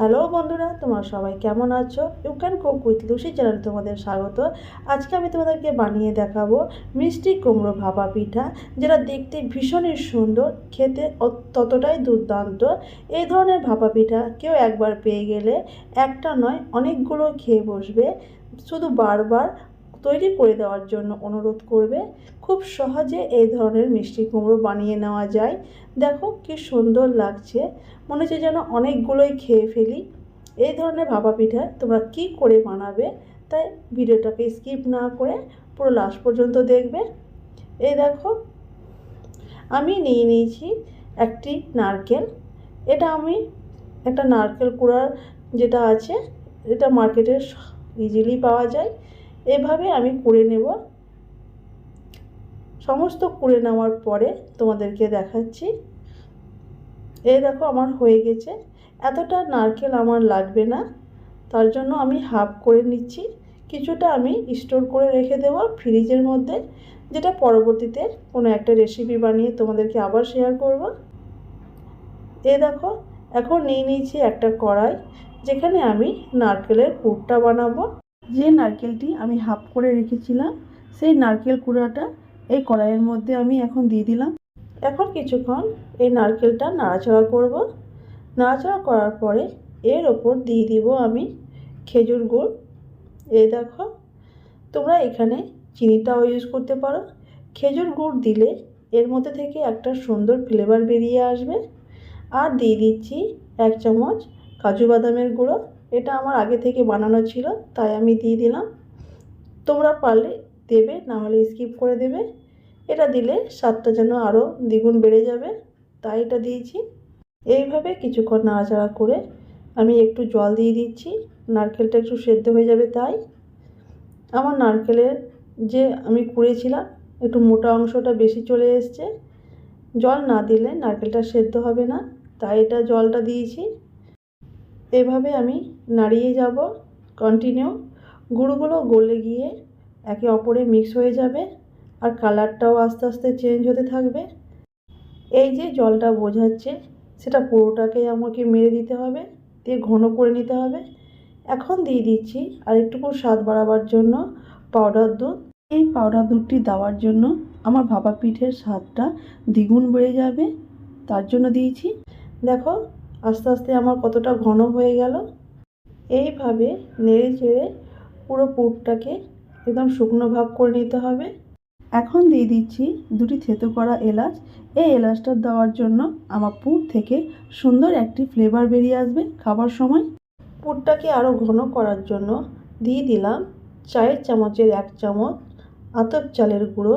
Hello বন্ধুরা, তোমরা সবাই কেমন আছো? You can cook with Lucy channel তোমাদের স্বাগত। আজকে আমি তোমাদেরকে বানিয়ে দেখাবো মিষ্টি কুমড়ো ভাপা পিঠা, যেটা দেখতে ভীষণই সুন্দর, খেতে ততটাই দুর্দান্ত। এই ধরনের ভাপা পিঠা কেউ একবার পেয়ে গেলে একটা নয়, অনেকগুলো খেয়ে বসবে। শুধু বারবার তৈরি করে দেওয়ার জন্য অনুরোধ করবে। খুব সহজে এই ধরনের মিষ্টি কুমড়ো বানিয়ে নেওয়া যায়। দেখো কি সুন্দর লাগছে। মনে হচ্ছে যেন অনেকগুলোই খেয়ে ফেলি। এই ধরনের ভাপা পিঠা তোমরা কি করে বানাবে তাই ভিডিওটাকে স্কিপ না করে পুরো লাস্ট পর্যন্ত দেখবে। এই দেখো, আমি নিয়ে নিয়েছি একটি নারকেল। এটা আমি একটা নারকেল কুড়ার যেটা আছে, এটা মার্কেটে ইজিলি পাওয়া যায়। এভাবে আমি কুড়ে নেব। সমস্ত কুড়ে নেওয়ার পরে তোমাদেরকে দেখাচ্ছি। এই দেখো আমার হয়ে গেছে। এতটা নারকেল আমার লাগবে না। তার জন্য আমি হাফ করে নিচ্ছি। কিছুটা আমি স্টোর করে রেখে দেবো ফ্রিজের মধ্যে, যেটা পরবর্তীতে কোনো একটা রেসিপি বানিয়ে তোমাদেরকে আবার শেয়ার করব। এই দেখো, এখন নিয়ে নিয়েছি একটা কড়াই, যেখানে আমি নারকেলের পুরটা বানাবো। যে নারকেলটি আমি হাফ করে রেখেছিলাম, সেই নারকেল কুড়াটা এই কড়াইয়ের মধ্যে আমি এখন দিয়ে দিলাম। এখন কিছুক্ষণ এই নারকেলটা নাড়াচাড়া করব। নাড়াচাড়া করার পরে এর ওপর দিয়ে দিব আমি খেজুর গুড়। এই দেখো, তোমরা এখানে চিনিটাও ইউজ করতে পারো। খেজুর গুড় দিলে এর মধ্যে থেকে একটা সুন্দর ফ্লেভার বেরিয়ে আসবে। আর দিয়ে দিচ্ছি এক চামচ কাজু বাদামের গুঁড়ো। এটা আমার আগে থেকে বানানো ছিল, তাই আমি দিয়ে দিলাম। তোমরা পারলে দেবে, না হলে স্কিপ করে দেবে। এটা দিলে স্বাদটা যেন আরও দ্বিগুণ বেড়ে যাবে, তাই এটা দিয়েছি। এইভাবে কিছুক্ষণ নাড়াচাড়া করে আমি একটু জল দিয়ে দিচ্ছি। নারকেলটা একটু সেদ্ধ হয়ে যাবে তাই। আমার নারকেলের যে আমি কুড়েছিলাম, একটু মোটা অংশটা বেশি চলে এসছে। জল না দিলে নারকেলটা সেদ্ধ হবে না, তাই এটা জলটা দিয়েছি। এভাবে আমি নাড়িয়ে যাব কন্টিনিউ গুঁড়োগুলো গলে গিয়ে একে অপরে মিক্স হয়ে যাবে আর কালারটাও আস্তে আস্তে চেঞ্জ হতে থাকবে। এই যে জলটা বোঝাচ্ছে, সেটা পুরোটাকে আমাকে মেরে দিতে হবে, দিয়ে ঘন করে নিতে হবে। এখন দিয়ে দিচ্ছি আর একটুকু স্বাদ বাড়াবার জন্য পাউডার দুধ। এই পাউডার দুধটি দেওয়ার জন্য আমার ভাপা পিঠের স্বাদটা দ্বিগুণ বেড়ে যাবে, তার জন্য দিয়েছি। দেখো আস্তে আস্তে আমার কতটা ঘন হয়ে গেল। এইভাবে নেড়ে চেড়ে পুরো পুরটাকে একদম শুকনো ভাব করে নিতে হবে। এখন দিয়ে দিচ্ছি দুটি থেতো করা এলাচ। এই এলাচটা দেওয়ার জন্য আমার পুর থেকে সুন্দর একটি ফ্লেভার বেরিয়ে আসবে খাবার সময়। পুরটাকে আরও ঘন করার জন্য দিয়ে দিলাম চায়ের চামচের এক চামচ আতপ চালের গুঁড়ো।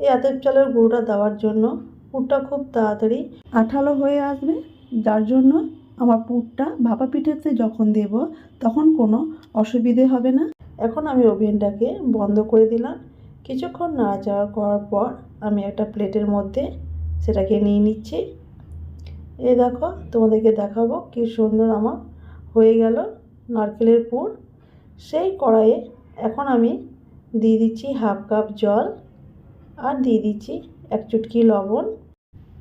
এই আতপ চালের গুঁড়োটা দেওয়ার জন্য পুরটা খুব তাড়াতাড়ি আঠালো হয়ে আসবে। যার জন্য আমার পুরটা ভাপা পিঠেতে যখন দেব, তখন কোনো অসুবিধে হবে না। এখন আমি ওভেনটাকে বন্ধ করে দিলাম। কিছুক্ষণ নাড়াচাড়া করার পর আমি একটা প্লেটের মধ্যে সেটাকে নিয়ে নিচ্ছি। এ দেখো, তোমাদেরকে দেখাবো কি সুন্দর আমার হয়ে গেল নারকেলের পুর। সেই কড়াইয়ে এখন আমি দিয়ে দিচ্ছি হাফ কাপ জল আর দিয়ে দিচ্ছি এক চুটকি লবণ।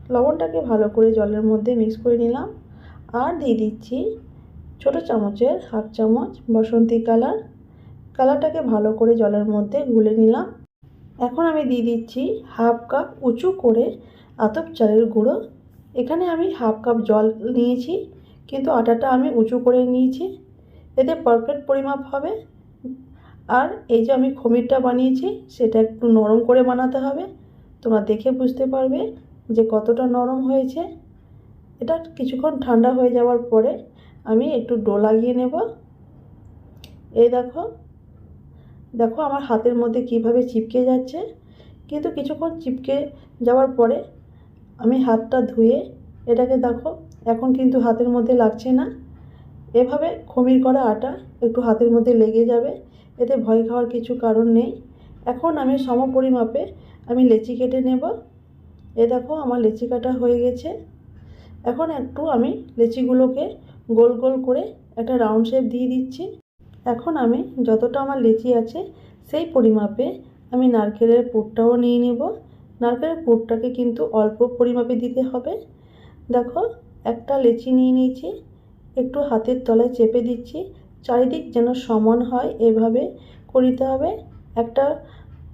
লবণটাকে ভালো করে জলের মধ্যে মিক্স করে নিলাম। আর দিয়ে দিচ্ছি ছোটো চামচের হাফ চামচ বসন্তী কালার কালারটাকে ভালো করে জলের মধ্যে গুলে নিলাম। এখন আমি দিয়ে দিচ্ছি হাফ কাপ উঁচু করে আতপ চালের গুঁড়ো। এখানে আমি হাফ কাপ জল নিয়েছি, কিন্তু আটাটা আমি উঁচু করে নিয়েছি। এতে পারফেক্ট পরিমাপ হবে। আর এই যে আমি খমিরটা বানিয়েছি, সেটা একটু নরম করে বানাতে হবে। তোমরা দেখে বুঝতে পারবে। যে কতটা নরম হয়েছে, এটা কিছুক্ষণ ঠান্ডা হয়ে যাওয়ার পরে আমি একটু ডো লাগিয়ে নেব। এই দেখো দেখো আমার হাতের মধ্যে কীভাবে চিপকে যাচ্ছে। কিন্তু কিছুক্ষণ চিপকে যাওয়ার পরে আমি হাতটা ধুয়ে এটাকে দেখো, এখন কিন্তু হাতের মধ্যে লাগছে না। এভাবে খমির করা আটা একটু হাতের মধ্যে লেগে যাবে, এতে ভয় খাওয়ার কিছু কারণ নেই। এখন আমি সম পরিমাপে আমি লেচি কেটে নেব। এ দেখো আমার লেচি কাটা হয়ে গেছে। এখন একটু আমি লেচিগুলোকে গোল গোল করে একটা রাউন্ড শেপ দিয়ে দিচ্ছি। এখন আমি যতটা আমার লেচি আছে, সেই পরিমাপে আমি নারকেলের পুরটাও নিয়ে নেব। নারকেলের পুরটাকে কিন্তু অল্প পরিমাপে দিতে হবে। দেখো, একটা লেচি নিয়ে নিয়েছি, একটু হাতের তলায় চেপে দিচ্ছি, চারিদিক যেন সমান হয় এভাবে করিতে হবে। একটা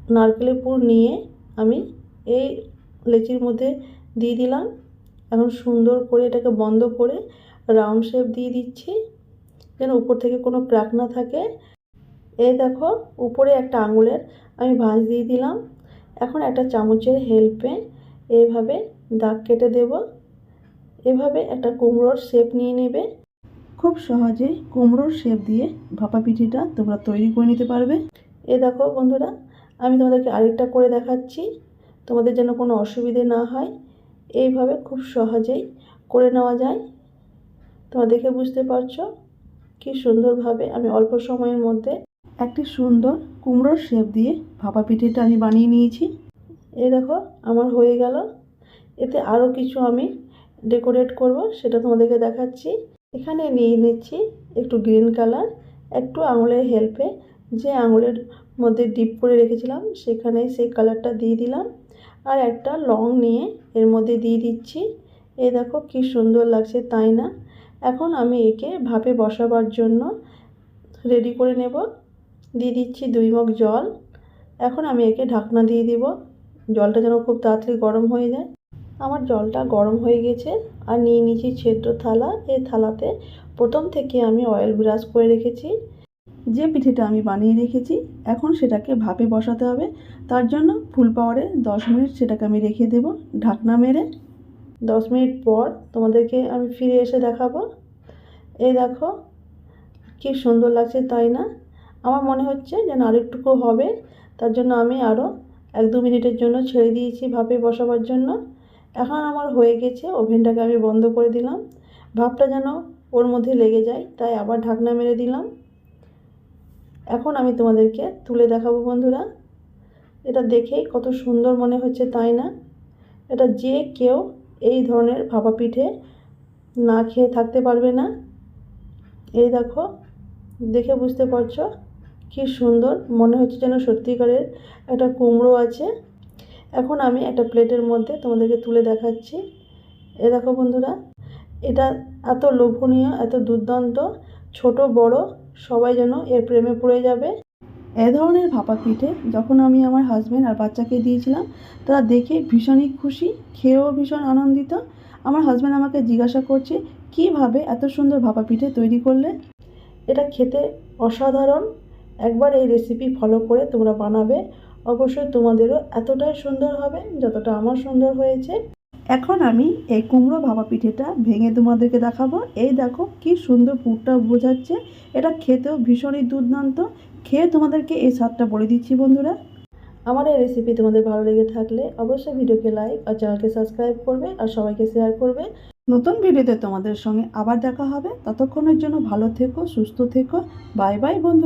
নারকেলের পুর নিয়ে আমি এই লেচির মধ্যে দিয়ে দিলাম। এখন সুন্দর করে এটাকে বন্ধ করে রাউন্ড শেপ দিয়ে দিচ্ছি, যেন উপর থেকে কোনো ক্র্যাক না থাকে। এই দেখো, উপরে একটা আঙুলের আমি ভাঁজ দিয়ে দিলাম। এখন একটা চামচের হেল্পে এভাবে দাগ কেটে দেব। এভাবে একটা কুমড়োর শেপ নিয়ে নেবে। খুব সহজেই কুমড়োর শেপ দিয়ে ভাপা পিঠিটা তোমরা তৈরি করে নিতে পারবে। এ দেখো বন্ধুরা, আমি তোমাদেরকে আরেকটা করে দেখাচ্ছি। তোমাদের যেন কোনো অসুবিধে না হয়, এইভাবে খুব সহজেই করে নেওয়া যায়। তোমরা দেখে বুঝতে পারছ কি সুন্দরভাবে আমি অল্প সময়ের মধ্যে একটি সুন্দর কুমড়োর শেপ দিয়ে ভাপা পিঠেটা আমি বানিয়ে নিয়েছি। এই দেখো, আমার হয়ে গেল। এতে আরও কিছু আমি ডেকোরেট করব, সেটা তোমাদেরকে দেখাচ্ছি। এখানে নিয়ে নিচ্ছি একটু গ্রিন কালার, একটু আঙুলের হেল্পে যে আঙুলের মধ্যে ডিপ করে রেখেছিলাম, সেখানে সেই কালারটা দিয়ে দিলাম। আর একটা লং নিয়ে এর মধ্যে দিয়ে দিচ্ছি। এ দেখো কি সুন্দর লাগছে তাই না? এখন আমি একে ভাপে বসাবার জন্য রেডি করে নেব। দিয়ে দিচ্ছি দুই মগ জল। এখন আমি একে ঢাকনা দিয়ে দিব। জলটা যেন খুব তাড়াতাড়ি গরম হয়ে যায়। আমার জলটা গরম হয়ে গেছে আর নিয়ে নিয়েছি ছেদ্র থালা। এই থালাতে প্রথম থেকে আমি অয়েল ব্রাশ করে রেখেছি। যে পিঠেটা আমি বানিয়ে রেখেছি, এখন সেটাকে ভাপে বসাতে হবে। তার জন্য ফুল পাওয়ারে দশ মিনিট সেটাকে আমি রেখে দেব ঢাকনা মেরে। দশ মিনিট পর তোমাদেরকে আমি ফিরে এসে দেখাবো। এই দেখো, কি সুন্দর লাগছে তাই না? আমার মনে হচ্ছে যেন আরেকটুকু হবে। তার জন্য আমি আরও এক দু মিনিটের জন্য ছেড়ে দিয়েছি ভাপে বসাবার জন্য। এখন আমার হয়ে গেছে, ওভেনটাকে আমি বন্ধ করে দিলাম। ভাপটা যেন ওর মধ্যে লেগে যায়, তাই আবার ঢাকনা মেরে দিলাম। এখন আমি তোমাদেরকে তুলে দেখাবো বন্ধুরা। এটা দেখেই কত সুন্দর মনে হচ্ছে, তাই না? এটা যে কেউ এই ধরনের ভাপা পিঠে না খেয়ে থাকতে পারবে না। এই দেখো, দেখে বুঝতে পারছ কি সুন্দর মনে হচ্ছে যেন সত্যিকারের একটা কুমড়ো আছে। এখন আমি একটা প্লেটের মধ্যে তোমাদেরকে তুলে দেখাচ্ছি। এ দেখো বন্ধুরা, এটা এত লোভনীয়, এত দুর্দান্ত, ছোট, বড় সবাই যেন এর প্রেমে পড়ে যাবে। এ ধরনের ভাপা পিঠে যখন আমি আমার হাজব্যান্ড আর বাচ্চাকে দিয়েছিলাম, তারা দেখে ভীষণই খুশি, খেয়েও ভীষণ আনন্দিত। আমার হাজব্যান্ড আমাকে জিজ্ঞাসা করছে, কীভাবে এত সুন্দর ভাপা পিঠে তৈরি করলে? এটা খেতে অসাধারণ। একবার এই রেসিপি ফলো করে তোমরা বানাবে। অবশ্যই তোমাদেরও এতটাই সুন্দর হবে, যতটা আমার সুন্দর হয়েছে। এখন আমি এই কুমড়ো ভাপা পিঠেটা ভেঙে তোমাদেরকে দেখাবো। এই দেখো কি সুন্দর পুরটা বোঝাচ্ছে। এটা খেতেও ভীষণই দুর্দান্ত। খেয়ে তোমাদেরকে এই স্বাদটা বলে দিচ্ছি বন্ধুরা। আমার এই রেসিপি তোমাদের ভালো লেগে থাকলে অবশ্যই ভিডিওকে লাইক আর চ্যানেলকে সাবস্ক্রাইব করবে আর সবাইকে শেয়ার করবে। নতুন ভিডিওতে তোমাদের সঙ্গে আবার দেখা হবে। ততক্ষণের জন্য ভালো থেকো, সুস্থ থেকো। বাই বাই বন্ধু